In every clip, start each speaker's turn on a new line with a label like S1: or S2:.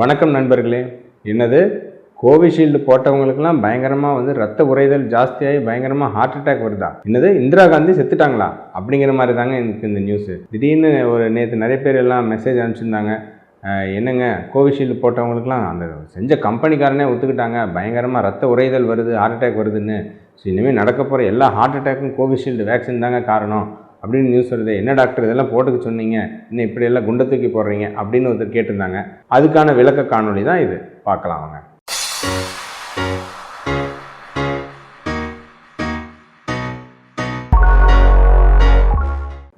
S1: வணக்கம் நண்பர்களே. என்னது? கோவிஷீல்டு போட்டவங்களுக்கெல்லாம் பயங்கரமாக வந்து ரத்த உறைதல் ஜாஸ்தியாகி பயங்கரமாக ஹார்ட் அட்டாக் வருதா? என்னது? இந்திரா காந்தி செத்துட்டாங்களா? அப்படிங்கிற மாதிரி தாங்க எனக்கு இந்த நியூஸு திடீர்னு ஒரு நேற்று நிறைய பேர் எல்லாம் மெசேஜ் அனுப்பிச்சிருந்தாங்க. என்னங்க? கோவிஷீல்டு போட்டவங்களுக்குலாம் அந்த செஞ்ச கம்பெனிக்காரனே ஒத்துக்கிட்டாங்க. பயங்கரமாக ரத்த உறைதல் வருது ஹார்ட் அட்டாக் வருதுன்னு. ஸோ இனிமேல் நடக்க போகிற எல்லா ஹார்ட் அட்டாக்கும் கோவிஷீல்டு வேக்சின் தாங்க காரணம். அப்படின்னு நியூஸ் வருது என்ன டாக்டர் இதெல்லாம் போட்டுக்க சொன்னீங்க? இன்னும் இப்படியெல்லாம் குண்டை தூக்கி போடுறீங்க? அப்படின்னு ஒருத்தர் கேட்டிருந்தாங்க. அதுக்கான விளக்க காணொளி தான் இது. பார்க்கலாம் அவங்க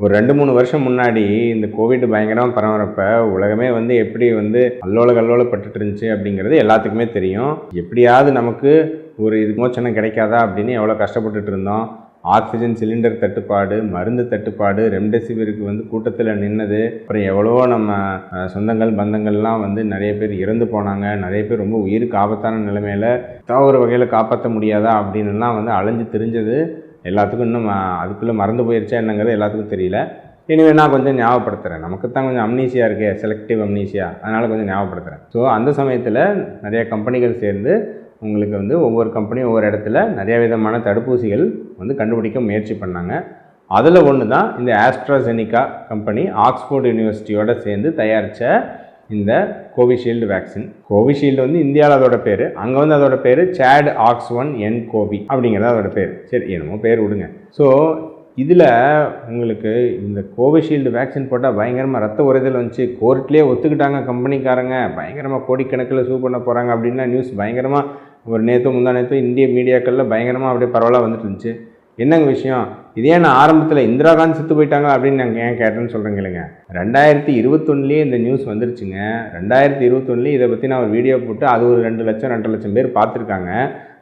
S1: ஒரு ரெண்டு மூணு வருஷம் முன்னாடி இந்த கோவிட் பயங்கரமாக பரவுறப்ப உலகமே வந்து எப்படி வந்து அல்லோல கல்லோலப்பட்டுட்டு இருந்துச்சு அப்படிங்கிறது எல்லாத்துக்குமே தெரியும். எப்படியாவது நமக்கு ஒரு இது மோச்சனம் கிடைக்காதா அப்படின்னு எவ்வளோ கஷ்டப்பட்டுட்டு இருந்தோம். ஆக்சிஜன் சிலிண்டர் தட்டுப்பாடு மருந்து தட்டுப்பாடு ரெம்டெசிவிருக்கு வந்து கூட்டத்தில் நின்னது. அப்புறம் எவ்வளவோ நம்ம சொந்தங்கள் பந்தங்கள்லாம் வந்து நிறைய பேர் இறந்து போனாங்க. நிறைய பேர் ரொம்ப உயிருக்கு ஆபத்தான நிலைமையில் ஏதாவது ஒரு வகையில் காப்பாற்ற முடியாதா அப்படின்னுலாம் வந்து அலைஞ்சு தெரிஞ்சது. எல்லாத்துக்கும் இன்னும் அதுக்குள்ளே மறந்து போயிருச்சா என்னங்கிறது எல்லாத்துக்கும் தெரியல. இனிமேல் நான் கொஞ்சம் ஞாபகப்படுத்துகிறேன் நமக்கு தான் கொஞ்சம் அம்னீசியா இருக்கே செலக்டிவ் அம்னீசியா அதனால் கொஞ்சம் ஞாபகப்படுத்துகிறேன் ஸோ அந்த சமயத்தில் நிறைய கம்பெனிகள் சேர்ந்து உங்களுக்கு வந்து ஒவ்வொரு கம்பெனியும் ஒவ்வொரு இடத்துல நிறைய விதமான தடுப்பூசிகள் வந்து கண்டுபிடிக்க முயற்சி பண்ணாங்க. அதில் ஒன்று தான் இந்த ஆஸ்ட்ராசெனிகா கம்பெனி ஆக்ஸ்போர்ட் யூனிவர்சிட்டியோட சேர்ந்து தயாரித்த இந்த கோவிஷீல்டு வேக்சின் கோவிஷீல்டு வந்து இந்தியாவில் அதோட பேர். அங்கே வந்து அதோட பேர் சேட் ஆக்ஸ் ஒன் என் கோவி அப்படிங்கிறது அதோட பேர். சரி என்னமோ பேர் விடுங்க. ஸோ இதில் உங்களுக்கு இந்த கோவிஷீல்டு வேக்சின் போட்டால் பயங்கரமாக ரத்த உறைதல் வந்துச்சு. கோர்ட்லேயே ஒத்துக்கிட்டாங்க கம்பெனிக்காரங்க பயங்கரமாக கோடிக்கணக்கில் சூ பண்ண போகிறாங்க அப்படின்னா நியூஸ் பயங்கரமாக ஒரு நேற்று முந்தா நேற்று இந்திய மீடியாக்களில் பயங்கரமாக அப்படியே பரவலாக வந்துட்டு இருந்துச்சு என்னங்க விஷயம்? இதே நான் ஆரம்பத்தில் இந்திரா காந்தி செத்து போயிட்டாங்க அப்படின்னு நாங்கள் ஏன் கேட்டேன்னு சொல்கிறேங்க இல்லைங்க ரெண்டாயிரத்தி இருபத்தொன்னுலேயே இந்த நியூஸ் வந்துருச்சுங்க. ரெண்டாயிரத்தி இருபத்தொன்னுலேயே இதை பற்றி நான் ஒரு வீடியோ போட்டு அது ஒரு ரெண்டு லட்சம் ரெண்டு லட்சம் பேர் பார்த்துருக்காங்க.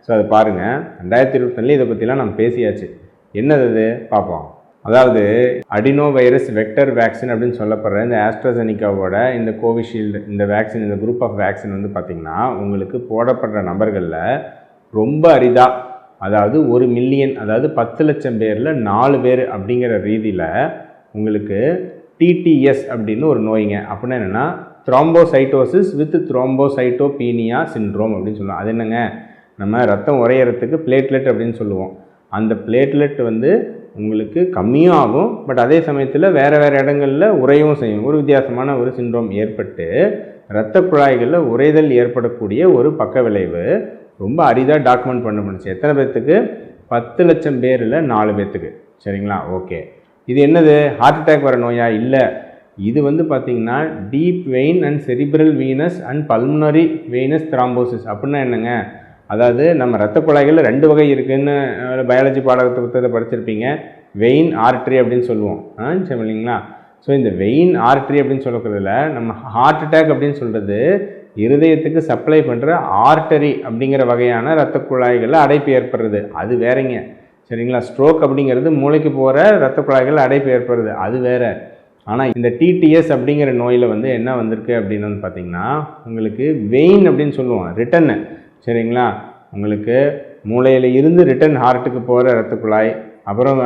S1: ஸோ அதை பாருங்கள் ரெண்டாயிரத்தி இருபத்தொன்னுலேயே இதை பற்றிலாம் நம்ம பேசியாச்சு. என்னது அது? பார்ப்போம். அதாவது அடினோ வைரஸ் வெக்டர் வேக்சின் அப்படின்னு சொல்லப்படுற இந்த ஆஸ்ட்ராசெனிக்காவோட இந்த கோவிஷீல்டு இந்த வேக்சின் இந்த குரூப் ஆஃப் வேக்சின் வந்து பார்த்திங்கன்னா உங்களுக்கு போடப்படுற நபர்களில் ரொம்ப அரிதாக அதாவது ஒரு மில்லியன் அதாவது பத்து லட்சம் பேரில் நாலு பேர் அப்படிங்கிற ரீதியில் உங்களுக்கு டிடிஎஸ் அப்படின்னு ஒரு நோய்ங்க. அப்படின்னா என்னென்னா த்ரோம்போசைட்டோசிஸ் வித் த்ரோம்போசைட்டோபீனியா சிண்ட்ரோம் அப்படின்னு சொல்லுவோம் அது என்னங்க? நம்ம ரத்தம் உறையறதுக்கு பிளேட்லெட் அப்படின்னு சொல்லுவோம். அந்த பிளேட்லெட் வந்து உங்களுக்கு கம்மியும் ஆகும் பட் அதே சமயத்தில் வேறு வேறு இடங்களில் உறையவும் செய்யும். ஒரு வித்தியாசமான ஒரு சிண்ட்ரோம் ஏற்பட்டு இரத்த குழாய்களில் உறைதல் ஏற்படக்கூடிய ஒரு பக்க விளைவு. ரொம்ப அரிதாக டாக்குமெண்ட் பண்ண முடிச்சு எத்தனை பேர்த்துக்கு பத்து லட்சம் பேரில் நாலு பேர்த்துக்கு சரிங்களா? ஓகே இது என்னது? ஹார்ட் அட்டாக் வர நோயா? இல்லை. இது வந்து பார்த்திங்கன்னா deep vein and cerebral venous and pulmonary venous thrombosis அப்படின்னா என்னங்க? அதாவது நம்ம ரத்த குழாய்களில் ரெண்டு வகை இருக்குன்னு பயாலஜி பாடத்தை புத்தகத்தை படிச்சிருப்பீங்க. வெயின் ஆர்ட்ரி அப்படின்னு சொல்லுவோம். ஆ சரி இல்லைங்களா ஸோ இந்த வெயின் ஆர்ட்ரி அப்படின்னு சொல்லக்கிறதுல நம்ம ஹார்ட் அட்டாக் அப்படின்னு சொல்கிறது இருதயத்துக்கு சப்ளை பண்ணுற ஆர்டரி அப்படிங்கிற வகையான ரத்த குழாய்களில் அடைப்பு ஏற்படுறது. அது வேறங்க. சரிங்களா? ஸ்ட்ரோக் அப்படிங்கிறது மூளைக்கு போகிற ரத்த குழாய்கள் அடைப்பு ஏற்படுறது. அது வேற. ஆனால் இந்த டிடிஎஸ் அப்படிங்கிற நோயில் வந்து என்ன வந்திருக்கு அப்படின்னு வந்து பார்த்தீங்கன்னா உங்களுக்கு வெயின் அப்படின்னு சொல்லுவோம். ரிட்டன்னு சரிங்களா? உங்களுக்கு மூளையில் இருந்து ரிட்டன் ஹார்ட்டுக்கு போகிற இரத்த குழாய் அப்புறம்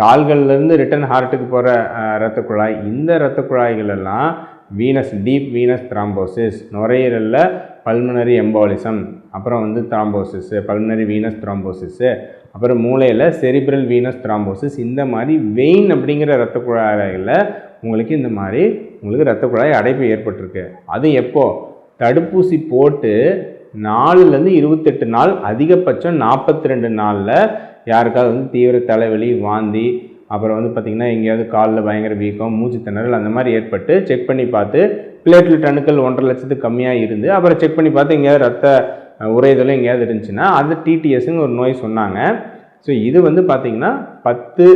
S1: கால்கள்லேருந்து ரிட்டன் ஹார்ட்டுக்கு போகிற இரத்த குழாய் இந்த இரத்த குழாய்கள் எல்லாம் வீனஸ் டீப் வீனஸ் த்ராம்போசிஸ் நுரையீரலில் பல்மனரி எம்பாலிசம் அப்புறம் வந்து த்ராம்போசிஸ்ஸு பல்மனரி வீனஸ் த்ராம்போசிஸ்ஸு அப்புறம் மூளையில் செரிப்ரல் வீனஸ் த்ராம்போசிஸ் இந்த மாதிரி வெயின் அப்படிங்கிற இரத்த குழாய்களில் உங்களுக்கு இந்த மாதிரி உங்களுக்கு இரத்த குழாய் அடைப்பு ஏற்பட்டிருக்கு. அது எப்போது தடுப்பூசி போட்டு நாலுலேருந்து இருபத்தெட்டு நாள் அதிகபட்சம் நாற்பத்தி ரெண்டு நாளில் யாருக்காவது வந்து தீவிர தலைவலி வாந்தி அப்புறம் வந்து பார்த்திங்கன்னா எங்கேயாவது காலில் பயங்கர வீக்கம் மூச்சு திணறல் அந்த மாதிரி ஏற்பட்டு செக் பண்ணி பார்த்து பிளேட்லெட் அணுக்கள் ஒன்றரை லட்சத்துக்கு கம்மியாக இருந்து அப்புறம் செக் பண்ணி பார்த்து எங்கேயாவது ரத்த உரைதலும் எங்கேயாவது இருந்துச்சுன்னா அது டிடிஎஸ்ன்னு ஒரு நோய் சொன்னாங்க. ஸோ இது வந்து பார்த்திங்கன்னா பத்து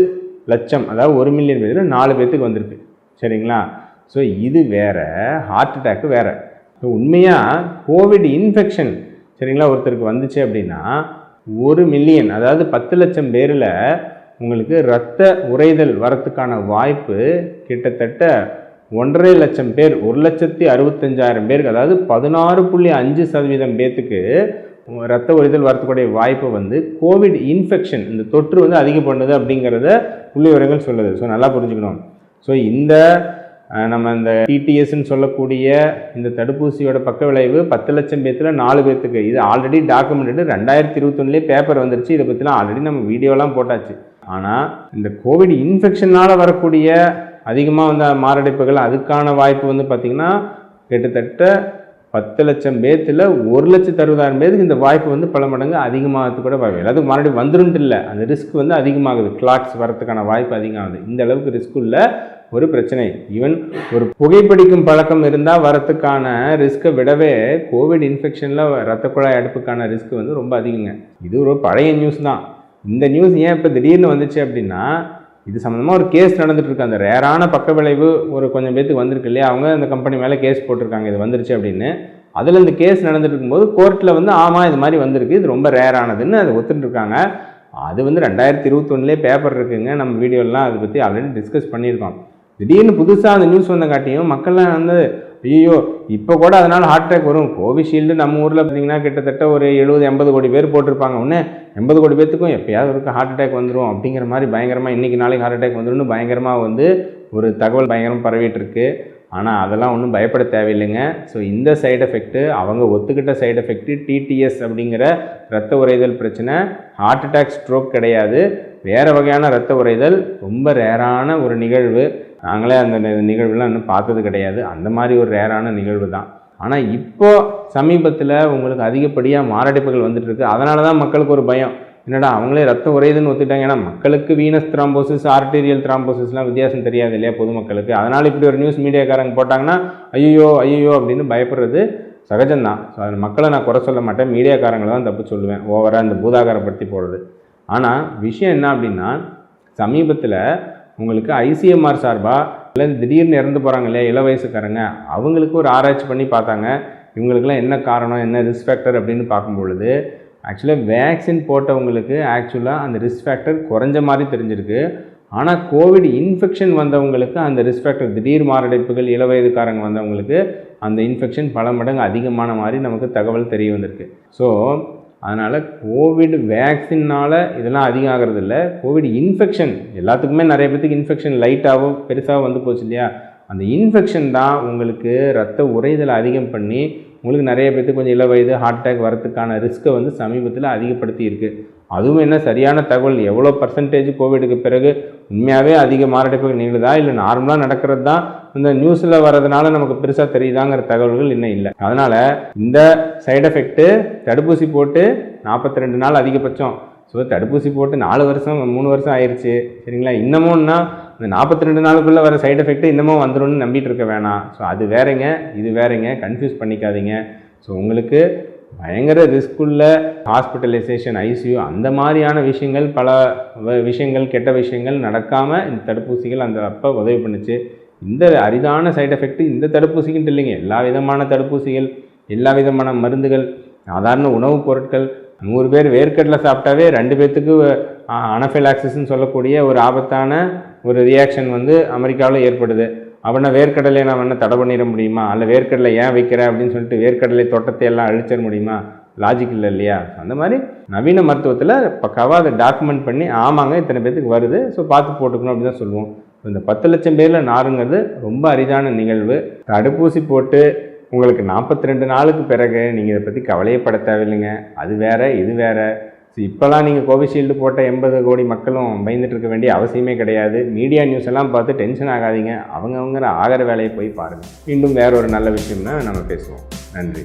S1: லட்சம் அதாவது ஒரு மில்லியன் பேரில் நாலு பேர்த்துக்கு வந்திருக்கு. சரிங்களா? ஸோ இது வேறு ஹார்ட் அட்டாக்கு வேறு. உண்மையாக கோவிட் இன்ஃபெக்ஷன் சரிங்களா? ஒருத்தருக்கு வந்துச்சு அப்படின்னா ஒரு மில்லியன் அதாவது பத்து லட்சம் பேரில் உங்களுக்கு இரத்த உறைதல் வரத்துக்கான வாய்ப்பு கிட்டத்தட்ட ஒன்றரை லட்சம் பேர் ஒரு லட்சத்தி அறுபத்தஞ்சாயிரம் பேருக்கு அதாவது பதினாறு புள்ளி அஞ்சு சதவீதம் பேர்த்துக்கு ரத்த உறைதல் வரத்துக்கூடிய வாய்ப்பை வந்து கோவிட் இன்ஃபெக்ஷன் இந்த தொற்று வந்து அதிகம் பண்ணுது அப்படிங்கிறத புள்ளி விவரங்கள் சொல்லுது. ஸோ நல்லா புரிஞ்சுக்கணும். ஸோ இந்த நம்ம இந்த டிடிஎஸ்ன்னு சொல்லக்கூடிய இந்த தடுப்பூசியோட பக்க விளைவு பத்து லட்சம் பேர்த்தில் நாலு பேர்த்துக்கு இது ஆல்ரெடி டாக்குமெண்டட் ரெண்டாயிரத்தி இருபத்தொன்னுலேயே பேப்பர் வந்துருச்சு. இதை பற்றிலாம் ஆல்ரெடி நம்ம வீடியோலாம் போட்டாச்சு. ஆனால் இந்த கோவிட் இன்ஃபெக்ஷனால் வரக்கூடிய அதிகமாக வந்த மாரடைப்புகள் அதுக்கான வாய்ப்பு வந்து பார்த்திங்கன்னா கிட்டத்தட்ட பத்து லட்சம் பேர்த்தில் ஒரு லட்சத்து அறுபதாயிரம் பேருக்கு இந்த வாய்ப்பு வந்து பல மடங்கு அதிகமாகிறது கூட வாய்ப்பு எல்லாத்துக்கும் மறுபடியும் வந்துருன்ட்டு இல்லை. அந்த ரிஸ்க் வந்து அதிகமாகுது. கிளாக்ஸ் வரத்துக்கான வாய்ப்பு அதிகமாகுது. இந்த அளவுக்கு ரிஸ்க் உள்ள ஒரு பிரச்சனை. ஈவன் ஒரு புகைப்பிடிக்கும் பழக்கம் இருந்தால் வரத்துக்கான ரிஸ்க்கை விடவே கோவிட் இன்ஃபெக்ஷனில் ரத்த குழாய் அடுப்புக்கான ரிஸ்க் வந்து ரொம்ப அதிகங்க. இது ஒரு பழைய நியூஸ் தான். இந்த நியூஸ் ஏன் இப்போ திடீர்னு வந்துச்சு அப்படின்னா இது சம்மந்தமாக ஒரு கேஸ் நடந்துட்டுருக்கு அந்த ரேரான பக்க விளைவு ஒரு கொஞ்சம் பேத்துக்கு வந்திருக்கு இல்லையா? அவங்க இந்த கம்பெனி மேலே கேஸ் போட்டிருக்காங்க. இது வந்துருச்சு அப்படின்னு. அதில் இந்த கேஸ் நடந்துட்டு இருக்கும்போது கோர்ட்டில் வந்து ஆமாம் இது மாதிரி வந்திருக்கு. இது ரொம்ப ரேரானதுன்னு அதை ஒத்துட்டுருக்காங்க அது வந்து ரெண்டாயிரத்தி இருபத்தொன்னுலேயே பேப்பர் இருக்குங்க. நம்ம வீடியோலாம் அதை பற்றி ஆல்ரெடி டிஸ்கஸ் பண்ணியிருக்கோம். திடீர்னு புதுசாக அந்த நியூஸ் வந்தங்காட்டியும் மக்கள்லாம் வந்து ஐயோ இப்போ கூட அதனால் ஹார்ட் அட்டாக் வரும். கோவிஷீல்டு நம்ம ஊரில் பார்த்தீங்கன்னா கிட்டத்தட்ட ஒரு எழுபது எண்பது கோடி பேர் போட்டிருப்பாங்க. ஒன்று எண்பது கோடி பேத்துக்கும் எப்பயாவது ஒரு ஹார்ட் அட்டாக் வந்துடும் அப்படிங்கிற மாதிரி பயங்கரமாக இன்றைக்கி நாளைக்கு ஹார்ட் அட்டாக் வந்துரும்னு பயங்கரமாக வந்து ஒரு தகவல் பயங்கரமாக பரவிட்டு இருக்கு ஆனால் அதெல்லாம் ஒன்றும் பயப்பட தேவையில்லைங்க. ஸோ இந்த சைடு எஃபெக்ட்டு அவங்க ஒத்துக்கிட்ட சைடு எஃபெக்ட்டு டிடிஎஸ் அப்படிங்கிற ரத்த உறைதல் பிரச்சனை ஹார்ட் அட்டாக் ஸ்ட்ரோக் கிடையாது. வேறு வகையான ரத்த உறைதல் ரொம்ப ரேரான ஒரு நிகழ்வு. நாங்களே அந்த நிகழ்வுலாம் இன்னும் பார்த்தது கிடையாது. அந்த மாதிரி ஒரு ரேரான நிகழ்வு தான். ஆனால் இப்போ சமீபத்தில் உங்களுக்கு அதிகப்படியாக மாரடைப்புகள் வந்துட்டு இருக்கு அதனால தான் மக்களுக்கு ஒரு பயம். என்னடா அவங்களே ரத்தம் உறையுதுன்னு ஒத்துட்டாங்க ஏன்னா மக்களுக்கு வீனஸ் த்ராம்போசிஸ் ஆர்டீரியல் த்ராம்போசிஸ்லாம் வித்தியாசம் தெரியாது இல்லையா பொதுமக்களுக்கு. அதனால் இப்படி ஒரு நியூஸ் மீடியாக்காரங்க போட்டாங்கன்னா ஐயோ ஐயோ அப்படின்னு பயப்படுறது சகஜம்தான். ஸோ அது மக்களை நான் குறை சொல்ல மாட்டேன். மீடியாக்காரங்களை தான் தப்பு சொல்லுவேன். ஓவராக இந்த பூதாகாரப்படுத்தி போடுறது. ஆனால் விஷயம் என்ன அப்படின்னா சமீபத்தில் உங்களுக்கு ஐசிஎம்ஆர் சார்பாக இல்லை திடீர்னு இறந்து போகிறாங்க இல்லையா இள வயசுக்காரங்க அவங்களுக்கு ஒரு ஆராய்ச்சி பண்ணி பார்த்தாங்க. இவங்களுக்குலாம் என்ன காரணம் என்ன ரிஸ்க் ஃபேக்டர் அப்படின்னு பார்க்கும் பொழுது ஆக்சுவலாக வேக்சின் போட்டவங்களுக்கு ஆக்சுவலாக அந்த ரிஸ்க் ஃபேக்டர் குறைஞ்ச மாதிரி தெரிஞ்சிருக்கு. ஆனால் கோவிட் இன்ஃபெக்ஷன் வந்தவங்களுக்கு அந்த ரிஸ்க் ஃபேக்டர் திடீர் மாரடைப்புகள் இள வயதுக்காரங்க வந்தவங்களுக்கு அந்த இன்ஃபெக்ஷன் பல மடங்கு அதிகமான மாதிரி நமக்கு தகவல் தெரிய வந்திருக்கு. ஸோ அதனால் கோவிட் வேக்சின்னால் இதெல்லாம் அதிகம் ஆகிறது இல்லை கோவிட் இன்ஃபெக்ஷன் எல்லாத்துக்குமே நிறைய பேத்துக்கு இன்ஃபெக்ஷன் லைட்டாகவும் பெருசாக வந்து போச்சு இல்லையா? அந்த இன்ஃபெக்ஷன் தான் உங்களுக்கு ரத்த உறைதலை அதிகம் பண்ணி உங்களுக்கு நிறைய பேத்துக்கு கொஞ்சம் இள வயது ஹார்ட் அட்டாக் வரத்துக்கான ரிஸ்க்கை வந்து சமீபத்தில் அதிகப்படுத்தி இருக்குது அதுவும் என்ன சரியான தகவல்? எவ்வளோ பர்சன்டேஜ் கோவிடுக்கு பிறகு உண்மையாகவே அதிக மாரடைப்புகள் நிகழுதா? இல்லை நார்மலாக நடக்கிறது தான் இந்த நியூஸில் வர்றதுனால நமக்கு பெருசாக தெரியுதாங்கிற தகவல்கள் இன்னும் இல்லை. அதனால் இந்த சைடு எஃபெக்ட்டு தடுப்பூசி போட்டு நாற்பத்தி ரெண்டு நாள் அதிகபட்சம். ஸோ தடுப்பூசி போட்டு நாலு வருஷம் மூணு வருஷம் ஆயிடுச்சு சரிங்களா? இன்னமும்னா இந்த நாற்பத்தி ரெண்டு நாளுக்குள்ளே வர சைடு எஃபெக்ட்டு இன்னமும் வந்துரும்னு நம்பிட்டு இருக்க வேணாம். ஸோ அது வேறங்க இது வேறங்க. கன்ஃபியூஸ் பண்ணிக்காதீங்க. ஸோ உங்களுக்கு பயங்கர ரிஸ்க்குள்ள ஹாஸ்பிட்டலைசேஷன் ஐசியூ அந்த மாதிரியான விஷயங்கள் பல விஷயங்கள் கெட்ட விஷயங்கள் நடக்காமல் இந்த தடுப்பூசிகள் அந்த அப்போ உதவி பண்ணுச்சு. இந்த அரிதான சைட் எஃபெக்ட் இந்த தடுப்பூசிக்குன்ட்டு இல்லைங்க. எல்லா விதமான தடுப்பூசிகள் எல்லா விதமான மருந்துகள் சாதாரண உணவுப் பொருட்கள் நூறு பேர் வேர்க்கடலை சாப்பிட்டாவே ரெண்டு பேர்த்துக்கு அனஃபிலாக்சிஸ்ன்னு சொல்லக்கூடிய ஒரு ஆபத்தான ஒரு ரியாக்ஷன் வந்து அமெரிக்காவில் ஏற்படுது. அப்படின்னா வேர்க்கடலை நான் வேணால் தடை பண்ணிட முடியுமா? அல்ல வேர்க்கடலை ஏன் வைக்கிற அப்படின்னு சொல்லிட்டு வேர்க்கடலை தோட்டத்தை எல்லாம் அழிச்சிட முடியுமா? லாஜிக் இல்லை இல்லையா? அந்த மாதிரி நவீன மருத்துவத்தில் பக்காவாக அதை டாக்குமெண்ட் பண்ணி ஆமாங்க இத்தனை பேர்த்துக்கு வருது. ஸோ பார்த்து போட்டுக்கணும் அப்படின்னு தான் சொல்லுவோம். இந்த பத்து லட்சம் பேரில் நாருங்கிறது ரொம்ப அரிதான நிகழ்வு. தடுப்பூசி போட்டு உங்களுக்கு நாற்பத்தி ரெண்டு நாளுக்கு பிறகு நீங்கள் இதை பற்றி கவலையப்பட தேவையில்லைங்க. அது வேறு இது வேறு. ஸோ இப்போலாம் நீங்கள் கோவிஷீல்டு போட்ட எண்பது கோடி மக்களும் பயந்துட்டு இருக்க வேண்டிய அவசியமே கிடையாது. மீடியா நியூஸ் எல்லாம் பார்த்து டென்ஷன் ஆகாதீங்க. அவங்கவுங்கிற ஆகிற வேலையை போய் பாருங்கள் மீண்டும் வேற ஒரு நல்ல விஷயம்னா நம்ம பேசுவோம். நன்றி.